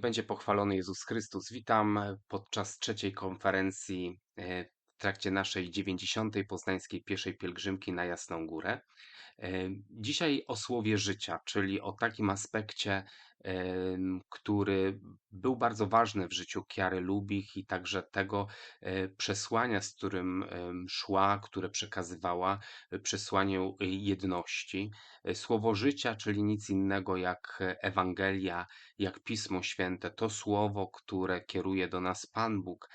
Niech będzie pochwalony Jezus Chrystus. Witam podczas trzeciej konferencji e, w trakcie naszej 90. poznańskiej pieszej pielgrzymki na Jasną Górę. Dzisiaj o słowie życia, czyli o takim aspekcie, który był bardzo ważny w życiu Kiary Lubich i także tego e, przesłania, z którym szła, które przekazywała, e, przesłaniu jedności. E, Słowo życia, czyli nic innego jak Ewangelia, jak Pismo Święte, to słowo, które kieruje do nas Pan Bóg.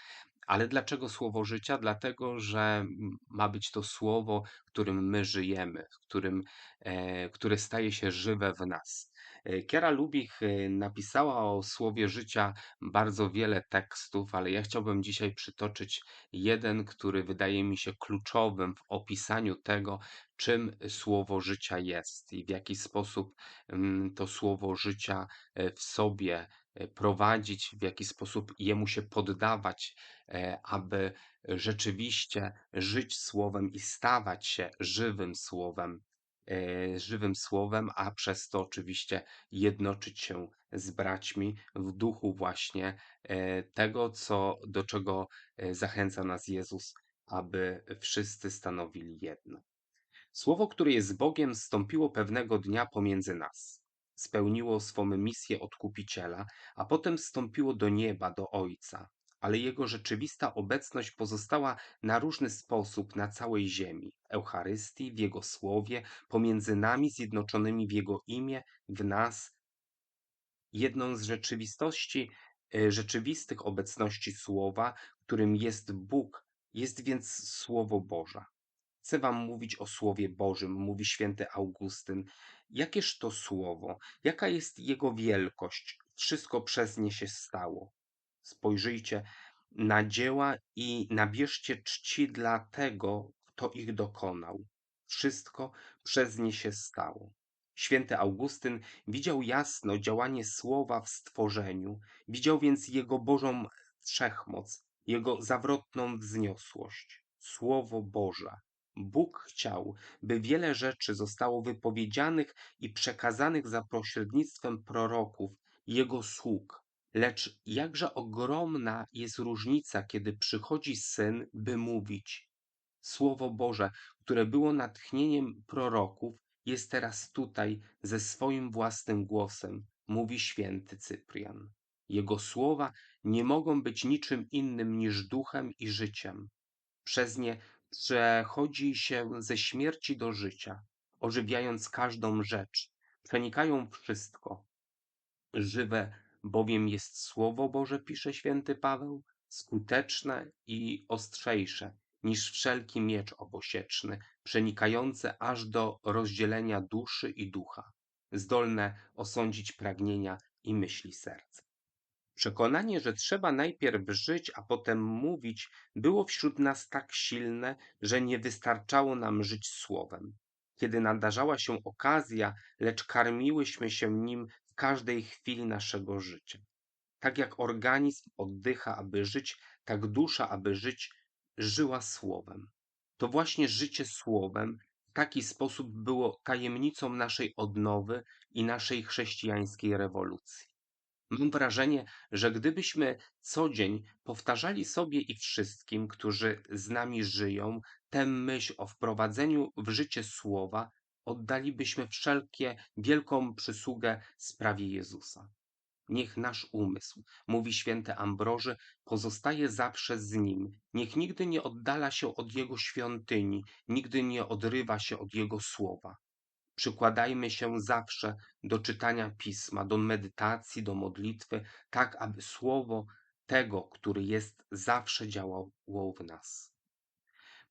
Ale dlaczego słowo życia? Dlatego, że ma być to słowo, którym my żyjemy, którym, e, które staje się żywe w nas. E, Kiera Lubich e, napisała o słowie życia bardzo wiele tekstów, ale ja chciałbym dzisiaj przytoczyć jeden, który wydaje mi się kluczowym w opisaniu tego, czym słowo życia jest i w jaki sposób mm, to słowo życia w sobie prowadzić, w jaki sposób jemu się poddawać, e, aby rzeczywiście żyć słowem i stawać się żywym słowem, e, żywym słowem, a przez to oczywiście jednoczyć się z braćmi w duchu właśnie e, tego, co, do czego e, zachęca nas Jezus, aby wszyscy stanowili jedno. Słowo, które jest Bogiem, stąpiło pewnego dnia pomiędzy nas. Spełniło swą misję odkupiciela, a potem wstąpiło do nieba, do Ojca. Ale jego rzeczywista obecność pozostała na różny sposób na całej ziemi. Eucharystii, w Jego Słowie, pomiędzy nami zjednoczonymi w Jego imię, w nas. Jedną z rzeczywistości, e, rzeczywistych obecności Słowa, którym jest Bóg, jest więc Słowo Boże. Chcę wam mówić o Słowie Bożym, mówi święty Augustyn. Jakież to Słowo? Jaka jest jego wielkość? Wszystko przez nie się stało. Spojrzyjcie na dzieła i nabierzcie czci dla tego, kto ich dokonał. Wszystko przez nie się stało. Święty Augustyn widział jasno działanie Słowa w stworzeniu, widział więc jego Bożą wszechmoc, jego zawrotną wzniosłość. Słowo Boże. Bóg chciał, by wiele rzeczy zostało wypowiedzianych i przekazanych za pośrednictwem proroków, Jego sług. Lecz jakże ogromna jest różnica, kiedy przychodzi Syn, by mówić. Słowo Boże, które było natchnieniem proroków, jest teraz tutaj ze swoim własnym głosem, mówi święty Cyprian. Jego słowa nie mogą być niczym innym niż duchem i życiem. Przez nie przechodzi się ze śmierci do życia, ożywiając każdą rzecz, przenikają wszystko. Żywe bowiem jest Słowo Boże, pisze święty Paweł, skuteczne i ostrzejsze niż wszelki miecz obosieczny, przenikające aż do rozdzielenia duszy i ducha, zdolne osądzić pragnienia i myśli serca. Przekonanie, że trzeba najpierw żyć, a potem mówić, było wśród nas tak silne, że nie wystarczało nam żyć słowem. Kiedy nadarzała się okazja, lecz karmiłyśmy się nim w każdej chwili naszego życia. Tak jak organizm oddycha, aby żyć, tak dusza, aby żyć, żyła słowem. To właśnie życie słowem w taki sposób było tajemnicą naszej odnowy i naszej chrześcijańskiej rewolucji. Mam wrażenie, że gdybyśmy co dzień powtarzali sobie i wszystkim, którzy z nami żyją, tę myśl o wprowadzeniu w życie słowa, oddalibyśmy wszelkie wielką przysługę sprawie Jezusa. Niech nasz umysł, mówi święty Ambroży, pozostaje zawsze z nim. Niech nigdy nie oddala się od jego świątyni, nigdy nie odrywa się od jego słowa. Przykładajmy się zawsze do czytania pisma, do medytacji, do modlitwy, tak aby słowo tego, który jest, zawsze działało w nas.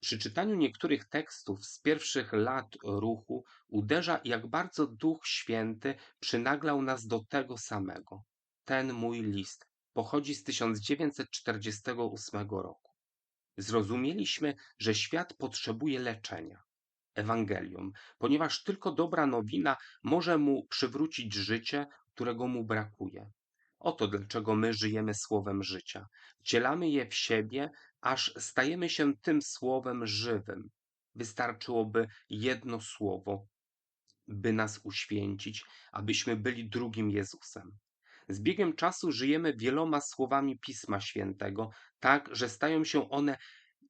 Przy czytaniu niektórych tekstów z pierwszych lat ruchu uderza, jak bardzo Duch Święty przynaglał nas do tego samego. Ten mój list pochodzi z 1948 roku. Zrozumieliśmy, że świat potrzebuje leczenia. Ewangelium, ponieważ tylko dobra nowina może mu przywrócić życie, którego mu brakuje. Oto dlaczego my żyjemy słowem życia. Wcielamy je w siebie, aż stajemy się tym słowem żywym. Wystarczyłoby jedno słowo, by nas uświęcić, abyśmy byli drugim Jezusem. Z biegiem czasu żyjemy wieloma słowami Pisma Świętego, tak, że stają się one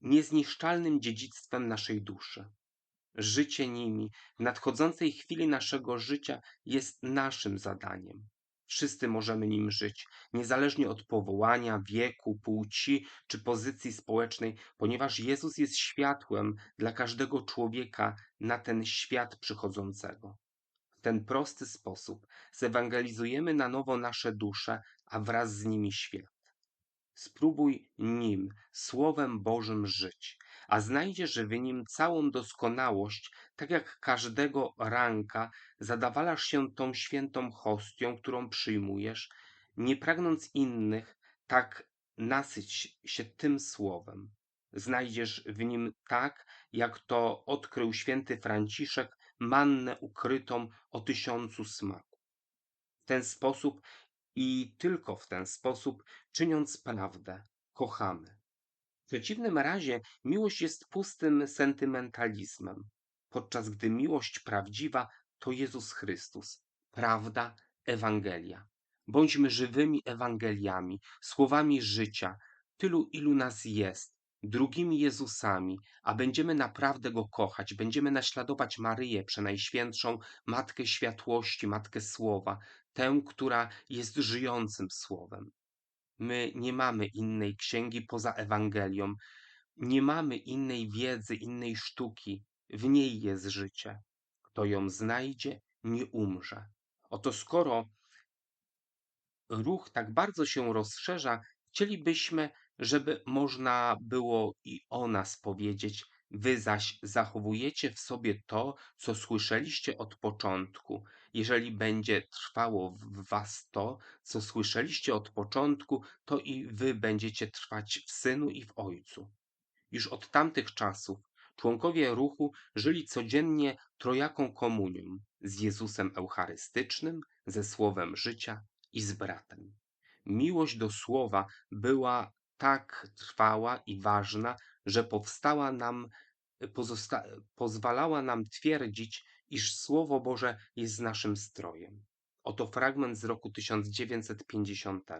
niezniszczalnym dziedzictwem naszej duszy. Życie nimi w nadchodzącej chwili naszego życia jest naszym zadaniem. Wszyscy możemy nim żyć, niezależnie od powołania, wieku, płci czy pozycji społecznej, ponieważ Jezus jest światłem dla każdego człowieka na ten świat przychodzącego. W ten prosty sposób zewangelizujemy na nowo nasze dusze, a wraz z nimi świat. Spróbuj nim, Słowem Bożym żyć, a znajdziesz w nim całą doskonałość, tak jak każdego ranka zadawalasz się tą świętą hostią, którą przyjmujesz, nie pragnąc innych, tak nasyć się tym Słowem. Znajdziesz w nim tak, jak to odkrył święty Franciszek, mannę ukrytą o tysiącu smaku. W ten sposób i tylko w ten sposób, czyniąc prawdę, kochamy. W przeciwnym razie miłość jest pustym sentymentalizmem, podczas gdy miłość prawdziwa to Jezus Chrystus, prawda, Ewangelia. Bądźmy żywymi Ewangeliami, słowami życia, tylu ilu nas jest, drugimi Jezusami, a będziemy naprawdę Go kochać, będziemy naśladować Maryję, Przenajświętszą, Matkę Światłości, Matkę Słowa, tę, która jest żyjącym Słowem. My nie mamy innej księgi poza Ewangelią, nie mamy innej wiedzy, innej sztuki, w niej jest życie. Kto ją znajdzie, nie umrze. Oto skoro ruch tak bardzo się rozszerza, chcielibyśmy, żeby można było i o nas powiedzieć, wy zaś zachowujecie w sobie to, co słyszeliście od początku. Jeżeli będzie trwało w was to, co słyszeliście od początku, to i wy będziecie trwać w Synu i w Ojcu. Już od tamtych czasów członkowie ruchu żyli codziennie trojaką komunią z Jezusem Eucharystycznym, ze Słowem życia i z bratem. Miłość do Słowa była tak trwała i ważna, że powstała nam, pozosta- pozwalała nam twierdzić, iż Słowo Boże jest naszym strojem. Oto fragment z roku 1950.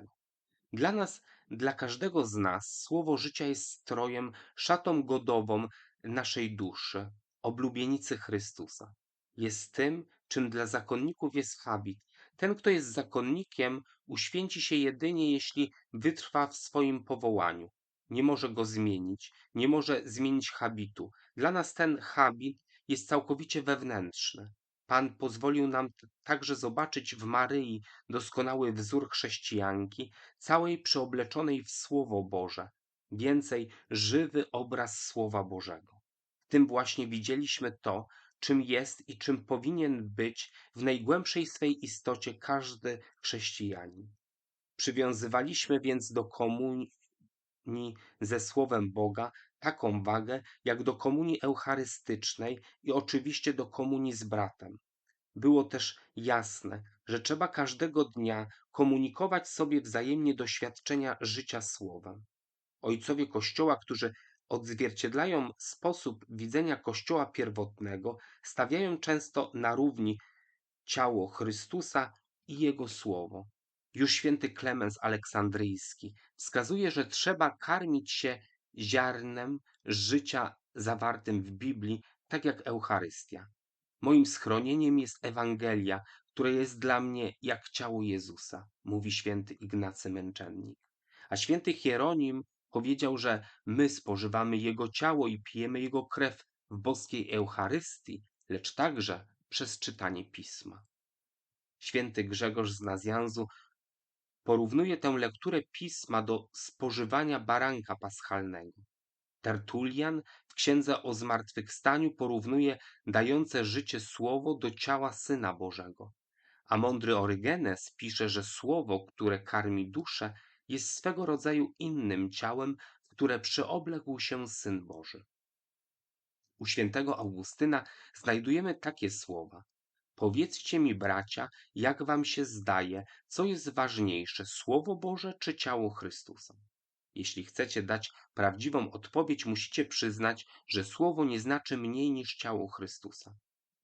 Dla nas, dla każdego z nas, słowo życia jest strojem, szatą godową naszej duszy, oblubienicy Chrystusa. Jest tym, czym dla zakonników jest habit. Ten, kto jest zakonnikiem, uświęci się jedynie, jeśli wytrwa w swoim powołaniu. Nie może go zmienić, nie może zmienić habitu. Dla nas ten habit jest całkowicie wewnętrzny. Pan pozwolił nam także zobaczyć w Maryi doskonały wzór chrześcijanki, całej przeobleczonej w Słowo Boże, więcej żywy obraz Słowa Bożego. W tym właśnie widzieliśmy to, czym jest i czym powinien być w najgłębszej swej istocie każdy chrześcijanin. Przywiązywaliśmy więc do komunii ze Słowem Boga taką wagę, jak do komunii eucharystycznej i oczywiście do komunii z bratem. Było też jasne, że trzeba każdego dnia komunikować sobie wzajemnie doświadczenia życia Słowem. Ojcowie Kościoła, którzy odzwierciedlają sposób widzenia Kościoła pierwotnego, stawiają często na równi ciało Chrystusa i Jego Słowo. Już święty Klemens Aleksandryjski wskazuje, że trzeba karmić się ziarnem życia zawartym w Biblii, tak jak Eucharystia. Moim schronieniem jest Ewangelia, które jest dla mnie jak ciało Jezusa, mówi święty Ignacy Męczennik. A święty Hieronim powiedział, że my spożywamy Jego ciało i pijemy Jego krew w boskiej Eucharystii, lecz także przez czytanie Pisma. Święty Grzegorz z Nazjanzu porównuje tę lekturę Pisma do spożywania baranka paschalnego. Tertulian w księdze o zmartwychwstaniu porównuje dające życie słowo do ciała Syna Bożego, a mądry Orygenes pisze, że słowo, które karmi duszę, jest swego rodzaju innym ciałem, w które przyobległ się Syn Boży. U świętego Augustyna znajdujemy takie słowa. Powiedzcie mi, bracia, jak wam się zdaje, co jest ważniejsze, Słowo Boże czy ciało Chrystusa? Jeśli chcecie dać prawdziwą odpowiedź, musicie przyznać, że Słowo nie znaczy mniej niż ciało Chrystusa.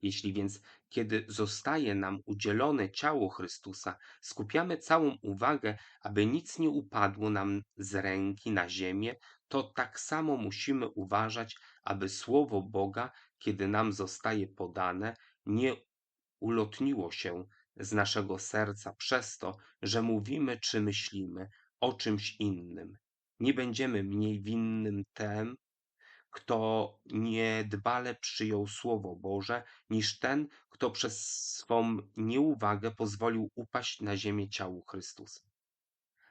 Jeśli więc, kiedy zostaje nam udzielone ciało Chrystusa, skupiamy całą uwagę, aby nic nie upadło nam z ręki na ziemię, to tak samo musimy uważać, aby Słowo Boga, kiedy nam zostaje podane, nie ulotniło się z naszego serca przez to, że mówimy czy myślimy o czymś innym. Nie będziemy mniej winnym tem, kto niedbale przyjął Słowo Boże, niż ten, kto przez swą nieuwagę pozwolił upaść na ziemię ciału Chrystusa.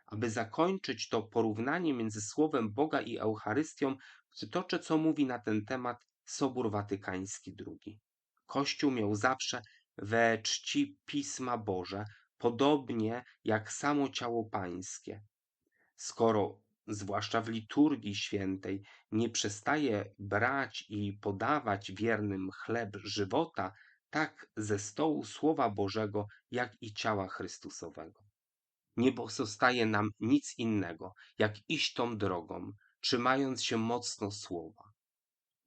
Aby zakończyć to porównanie między Słowem Boga i Eucharystią, przytoczę, co mówi na ten temat Sobór Watykański II. Kościół miał zawsze we czci Pisma Boże, podobnie jak samo ciało Pańskie. Skoro, zwłaszcza w liturgii świętej, nie przestaje brać i podawać wiernym chleb żywota, tak ze stołu Słowa Bożego, jak i ciała Chrystusowego. Nie pozostaje nam nic innego, jak iść tą drogą, trzymając się mocno Słowa.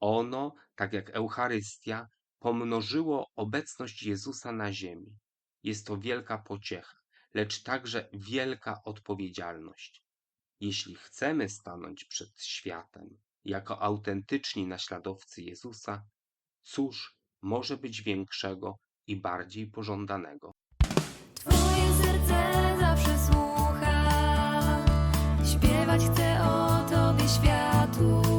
Ono, tak jak Eucharystia, pomnożyło obecność Jezusa na ziemi. Jest to wielka pociecha, lecz także wielka odpowiedzialność. Jeśli chcemy stanąć przed światem jako autentyczni naśladowcy Jezusa, cóż może być większego i bardziej pożądanego? Twoje serce zawsze słucha, śpiewać chcę o Tobie światu.